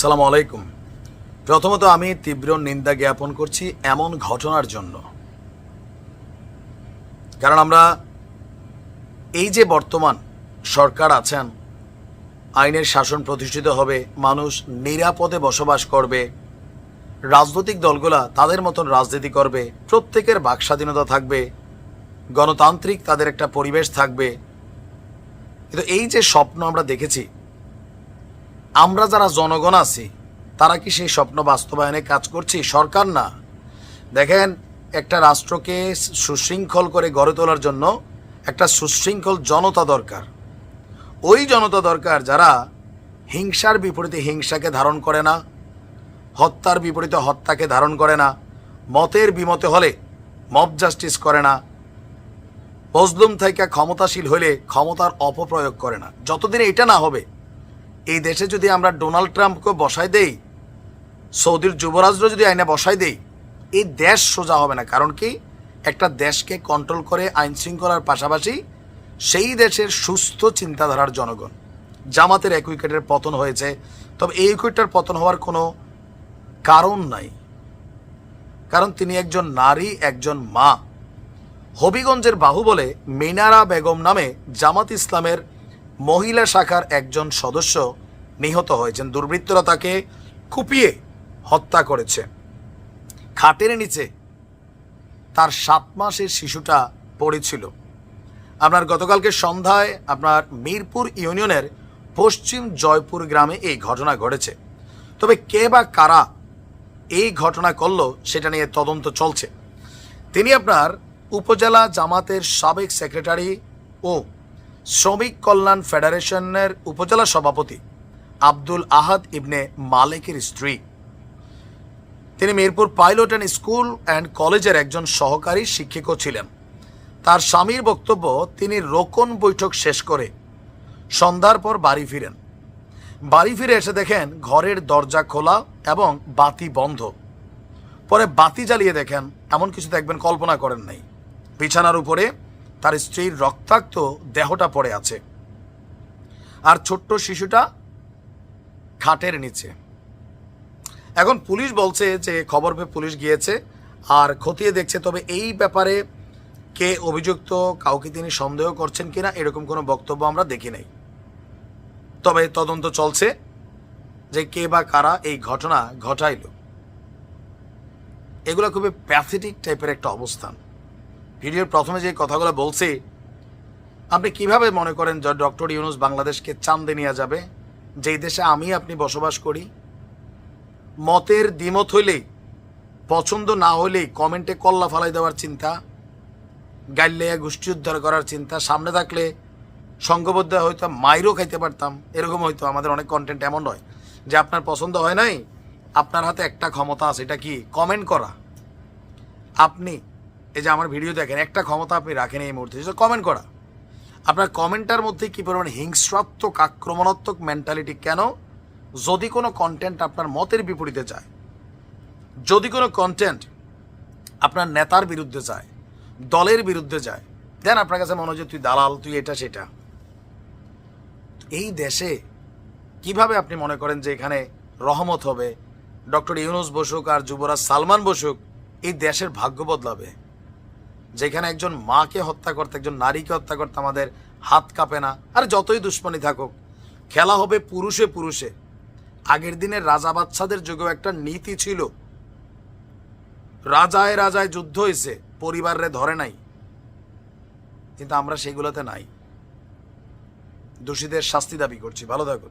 সালাম আলাইকুম। প্রথমত আমি তীব্র নিন্দা জ্ঞাপন করছি এমন ঘটনার জন্য। কারণ আমরা এই যে বর্তমান সরকার আছেন, আইনের শাসন প্রতিষ্ঠিত হবে, মানুষ নিরাপদে বসবাস করবে, রাজনৈতিক দলগুলা তাদের মতন রাজনীতি করবে, প্রত্যেকের বাক স্বাধীনতা থাকবে, গণতান্ত্রিক তাদের একটা পরিবেশ থাকবে। কিন্তু এই যে স্বপ্ন আমরা দেখেছি আমরা যারা জনগণ আছি, তারা কি সেই স্বপ্ন বাস্তবায়নে কাজ করছি? সরকার না। দেখেন, একটা রাষ্ট্রকে সুশৃঙ্খল করে গড়ে তোলার জন্য একটা সুশৃঙ্খল জনতা দরকার। ওই জনতা দরকার যারা হিংসার বিপরীতে হিংসাকে ধারণ করে না, হত্যার বিপরীতে হত্যাকে ধারণ করে না, মতের বিমতে হলে মব জাস্টিস করে না, মজলুম থেকে ক্ষমতাশীল হলে ক্ষমতার অপপ্রয়োগ করে না। যতদিন এটা না হবে এই দেশে যদি আমরা ডোনাল্ড ট্রাম্পকে বসাই দেই, সৌদির যুবরাজরা যদি আইনে বসাই দেই, এই দেশ সোজা হবে না। কারণ কি? একটা দেশকে কন্ট্রোল করে, আইন শৃঙ্খলার পাশাপাশি সেই দেশের সুস্থ চিন্তাধারার জনগণ। জামাতের এক উইকেটের পতন হয়েছে। তবে এই উইকেটটার পতন হওয়ার কোনো কারণ নাই। কারণ তিনি একজন নারী, একজন মা। হবিগঞ্জের বাহুবলে মিনারা বেগম নামে জামাত ইসলামের মহিলা শাখার একজন সদস্য নিহত হয়েছেন দুর্বৃত্তরা তাকে কুপিয়ে হত্যা করেছে। খাটের নিচে তার সাত মাসের শিশুটা পড়েছিল। আপনার গতকালকে সন্ধ্যায় আপনার মিরপুর ইউনিয়নের পশ্চিম জয়পুর গ্রামে এই ঘটনা ঘটেছে। তবে কে বা কারা এই ঘটনা করল সেটা নিয়ে তদন্ত চলছে। তিনি আপনার উপজেলা জামাতের সাবেক সেক্রেটারি ও শ্রমিক কল্যাণ ফেডারেশনের উপজেলা সভাপতি। আব্দুল আহাদ ইবনে মালেকের স্ত্রী। তিনি Mirpur pilot and school and কলেজের একজন সহকারী শিক্ষিকও ছিলেন। তার স্বামীর বক্তব্য, তিনি রোকন বৈঠক শেষ করে সন্ধ্যার পর বাড়ি ফিরেন। বাড়ি ফিরে এসে দেখেন ঘরের দরজা খোলা এবং বাতি বন্ধ। পরে বাতি জ্বালিয়ে দেখেন এমন কিছু দেখবেন কল্পনা করেন নাই। বিছানার উপরে তার স্ত্রীর রক্তাক্ত দেহটা পড়ে আছে। আর ছোট্ট শিশুটা খাটের নিচে। এখন পুলিশ বলছে যে খবর পেয়ে পুলিশ গিয়েছে আর খতিয়ে দেখছে, তবে এই ব্যাপারে কে অভিযুক্ত, কাউকে তিনি সন্দেহ করছেন কিনা, এরকম কোনো বক্তব্য আমরা দেখি নাই। তবে তদন্ত চলছে যে কে বা কারা এই ঘটনা ঘটাইল। এগুলো খুবই প্যাথেটিক টাইপের একটা অবস্থান। ভিডিওর প্রথমে যে কথাগুলো বলছি, আপনি কীভাবে মনে করেন যে ডক্টর ইউনুস বাংলাদেশকে চান্দে নিয়ে যাবে? যেই দেশে আমি আপনি বসবাস করি, মতের দ্বিমত হইলেই, পছন্দ না হলেই কমেন্টে কল্লা ফালাই দেওয়ার চিন্তা, গাইলে গোষ্ঠী উদ্ধার করার চিন্তা, সামনে থাকলে সঙ্গবদ্ধ হয়তো মাইরও খাইতে পারতাম। এরকম হয়তো আমাদের অনেক কন্টেন্ট এমন হয় যে আপনার পছন্দ হয় নাই, আপনার হাতে একটা ক্ষমতা আছে, এটা কি? কমেন্ট করা। আপনি, এই যে আমার ভিডিও দেখেন, একটা ক্ষমতা আপনি রাখেন এই মুহূর্তে কমেন্ট করা। আপনার কমেন্টার মধ্যে কী পরিমাণ হিংস্রাত্মক, আক্রমণাত্মক মেন্টালিটি কেন? যদি কোনো কন্টেন্ট আপনার মতের বিপরীতে যায়, যদি কোনো কন্টেন্ট আপনার নেতার বিরুদ্ধে যায়, দলের বিরুদ্ধে যায়, দেন আপনার কাছে মনে হয় যে তুই দালাল, তুই এটা সেটা। এই দেশে কীভাবে আপনি মনে করেন যে এখানে রহমত হবে? ডক্টর ইউনুস বসুক আর যুবরাজ সালমান বসুক, এই দেশের ভাগ্য বদলাবে। যেখানে একজন মাকে হত্যা করতে, একজন নারীকে হত্যা করতে আমাদের হাত কাঁপে না। আর যতই দুশ্মনী থাকুক, খেলা হবে পুরুষে পুরুষে। আগের দিনের রাজা বাচ্চাদের যুগেও একটা নীতি ছিল। রাজায় রাজায় যুদ্ধ হয়েছে, পরিবারে ধরে নাই। কিন্তু আমরা সেগুলোতে নাই। দোষীদের শাস্তি দাবি করছি। ভালো থাকুন।